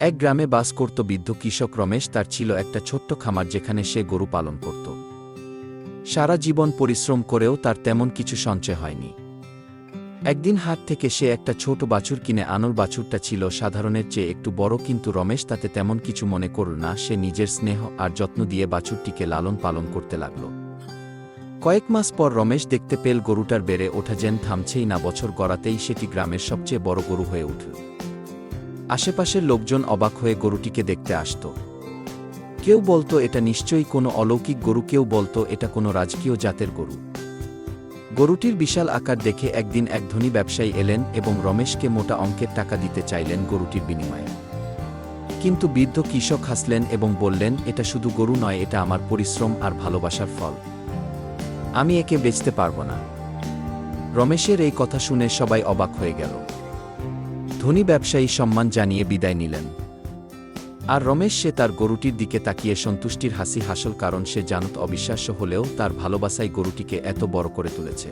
এক গ্রামে বাস করত বৃদ্ধ কৃষক রমেশ, তার ছিল একটা ছোট্ট খামার যেখানে সে গরু পালন করত। সারা জীবন পরিশ্রম করেও তার তেমন কিছু সঞ্চয় হয়নি। একদিন হাট থেকে সে একটা ছোট বাছুর কিনে আনল বাছুরটা ছিল সাধারণের চেয়ে একটু বড়, কিন্তু রমেশ তাতে তেমন কিছু মনে করল না, সে নিজের স্নেহ আর যত্ন দিয়ে বাছুরটিকে লালন পালন করতে লাগল। কয়েক মাস পর রমেশ দেখতে পেল গরুটার বেড়ে ওঠা যেন থামছেই না, বছর গড়াতেই সেটি গ্রামের সবচেয়ে বড় গরু হয়ে উঠল। আশেপাশের লোকজন অবাক হয়ে গরুটিকে দেখতে আসত। কেউ বলতো, এটা নিশ্চয়ই কোনো অলৌকিক গরু। কেউ বলতো, এটা কোনো রাজকীয় জাতের গরু। গরুটির বিশাল আকার দেখে একদিন এক ধনী ব্যবসায়ী এলেন এবং রমেশকে মোটা অঙ্কের টাকা দিতে চাইলেন গরুটির বিনিময়ে। কিন্তু বৃদ্ধ কৃষক হাসলেন এবং বললেন, এটা শুধু গরু নয়, এটা আমার পরিশ্রম আর ভালোবাসার ফল। আমি একে বেচতে পারব না। রমেশের এই কথা শুনে সবাই অবাক হয়ে গেল। ধনী ব্যবসায়ী সম্মান জানিয়ে বিদায় নিলেন। আর রমেশ সে তার গরুটির দিকে তাকিয়ে সন্তুষ্টির হাসি হাসল কারণ সে জানত অবিশ্বাস্য হলেও তার ভালোবাসায় গরুটিকে এত বড় করে তুলেছে।